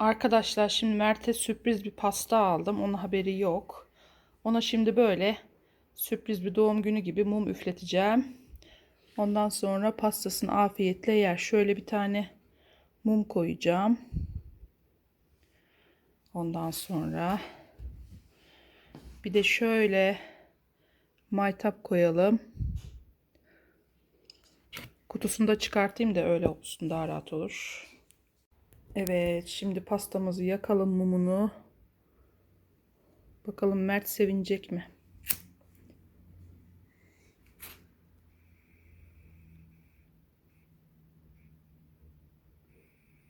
Arkadaşlar şimdi Mert'e sürpriz bir pasta aldım. Onun haberi yok. Ona şimdi böyle sürpriz bir doğum günü gibi mum üfleteceğim. Ondan sonra pastasını afiyetle yer. Şöyle bir tane mum koyacağım. Ondan sonra bir de şöyle maytap koyalım. Kutusunu da çıkartayım da öyle olsun daha rahat olur. Evet, şimdi pastamızı yakalım mumunu. Bakalım Mert sevinecek mi?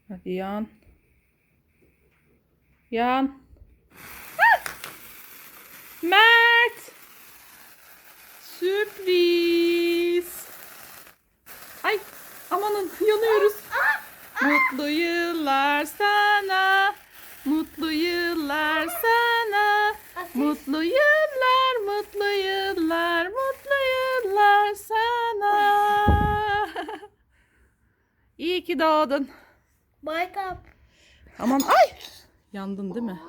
Hadi yan. Yan. Ah! Mert! Sürpriz. Ay amanın yanıyoruz. Mutlu yıllar Mutlu yıllar, mutlu yıllar, mutlu yıllar sana. İyi ki doğdun. Baykap. Aman ay! Yandın değil mi?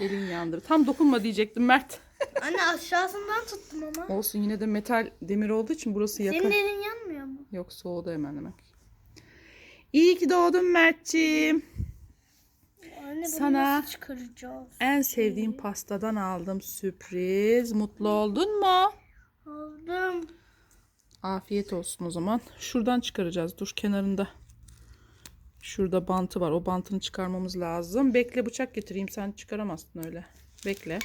Elin yandı. Tam dokunma diyecektim Mert. Anne aşağısından tuttum ama. Olsun yine de metal demir olduğu için burası yakın. Senin elin yanmıyor mu? Yok soğudu hemen hemen. İyi ki doğdun Mert'ciğim. Anne Sana- çıkaracağız? En sevdiğim pastadan aldım sürpriz. Mutlu oldun mu? Aldım. Afiyet olsun o zaman. Şuradan çıkaracağız. Dur kenarında. Şurada bantı var. O bantını çıkarmamız lazım. Bekle bıçak getireyim. Sen çıkaramazsın öyle. Bekle.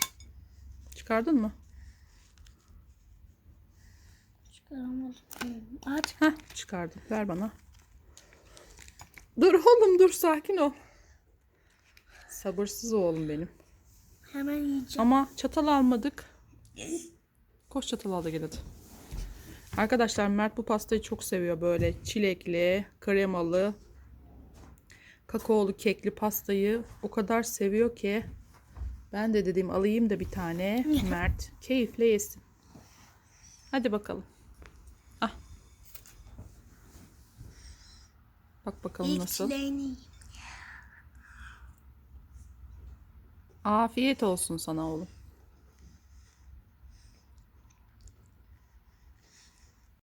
Çıkardın mı? Çıkaramadım. Aç. Heh çıkardım. Ver bana. Dur oğlum dur sakin ol. Sabırsız oğlum benim. Hemen yiyeceğim. Ama çatal almadık. Koş çatal al da gel hadi. Arkadaşlar Mert bu pastayı çok seviyor. Böyle çilekli, kremalı, kakaolu kekli pastayı o kadar seviyor ki ben de dedim alayım da bir tane Mert keyifle yesin. Hadi bakalım. Ah. Bak bakalım İlk nasıl. çileğini Afiyet olsun sana oğlum.